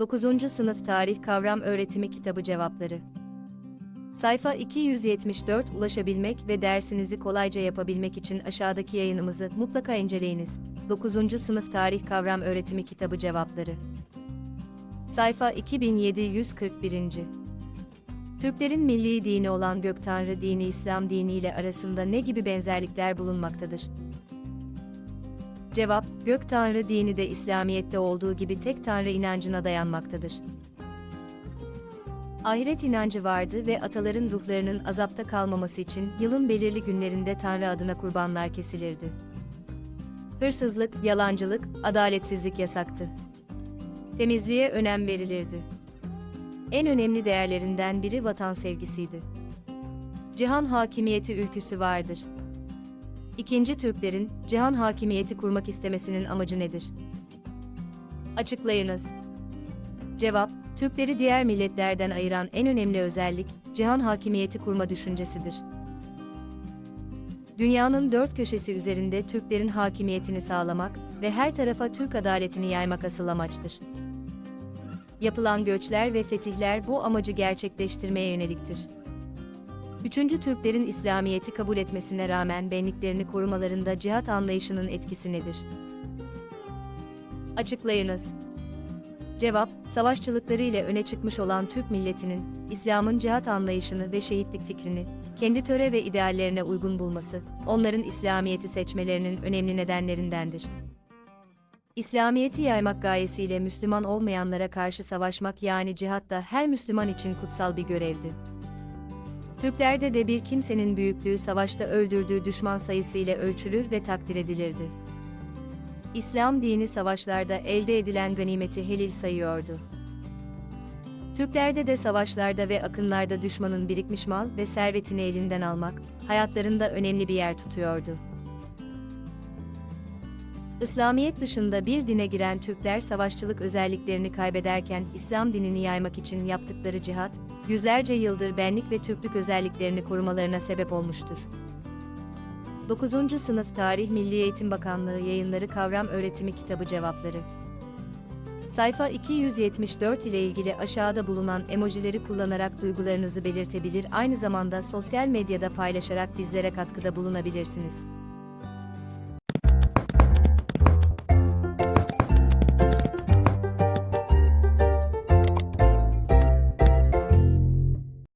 9. Sınıf Tarih Kavram Öğretimi Kitabı Cevapları Sayfa 274 ulaşabilmek ve dersinizi kolayca yapabilmek için aşağıdaki yayınımızı mutlaka inceleyiniz. 9. Sınıf Tarih Kavram Öğretimi Kitabı Cevapları Sayfa 2741. Türklerin milli dini olan Göktanrı dini İslam dini ile arasında ne gibi benzerlikler bulunmaktadır? Cevap, Gök Tanrı dini de İslamiyet'te olduğu gibi tek Tanrı inancına dayanmaktadır. Ahiret inancı vardı ve ataların ruhlarının azapta kalmaması için yılın belirli günlerinde Tanrı adına kurbanlar kesilirdi. Hırsızlık, yalancılık, adaletsizlik yasaktı. Temizliğe önem verilirdi. En önemli değerlerinden biri vatan sevgisiydi. Cihan hakimiyeti ülküsü vardır. İkinci Türklerin cihan hakimiyeti kurmak istemesinin amacı nedir? Açıklayınız. Cevap, Türkleri diğer milletlerden ayıran en önemli özellik, cihan hakimiyeti kurma düşüncesidir. Dünyanın dört köşesi üzerinde Türklerin hakimiyetini sağlamak ve her tarafa Türk adaletini yaymak asıl amaçtır. Yapılan göçler ve fetihler bu amacı gerçekleştirmeye yöneliktir. Üçüncü Türklerin İslamiyet'i kabul etmesine rağmen benliklerini korumalarında cihat anlayışının etkisi nedir? Açıklayınız. Cevap, savaşçılıkları ile öne çıkmış olan Türk milletinin, İslam'ın cihat anlayışını ve şehitlik fikrini, kendi töre ve ideallerine uygun bulması, onların İslamiyet'i seçmelerinin önemli nedenlerindendir. İslamiyet'i yaymak gayesiyle Müslüman olmayanlara karşı savaşmak yani cihat da her Müslüman için kutsal bir görevdi. Türklerde de bir kimsenin büyüklüğü savaşta öldürdüğü düşman sayısı ile ölçülür ve takdir edilirdi. İslam dini savaşlarda elde edilen ganimeti helil sayıyordu. Türklerde de savaşlarda ve akınlarda düşmanın birikmiş mal ve servetini elinden almak, hayatlarında önemli bir yer tutuyordu. İslamiyet dışında bir dine giren Türkler savaşçılık özelliklerini kaybederken İslam dinini yaymak için yaptıkları cihat, yüzlerce yıldır benlik ve Türklük özelliklerini korumalarına sebep olmuştur. 9. Sınıf Tarih Milli Eğitim Bakanlığı Yayınları Kavram Öğretimi Kitabı Cevapları Sayfa 274 ile ilgili aşağıda bulunan emojileri kullanarak duygularınızı belirtebilir aynı zamanda sosyal medyada paylaşarak bizlere katkıda bulunabilirsiniz.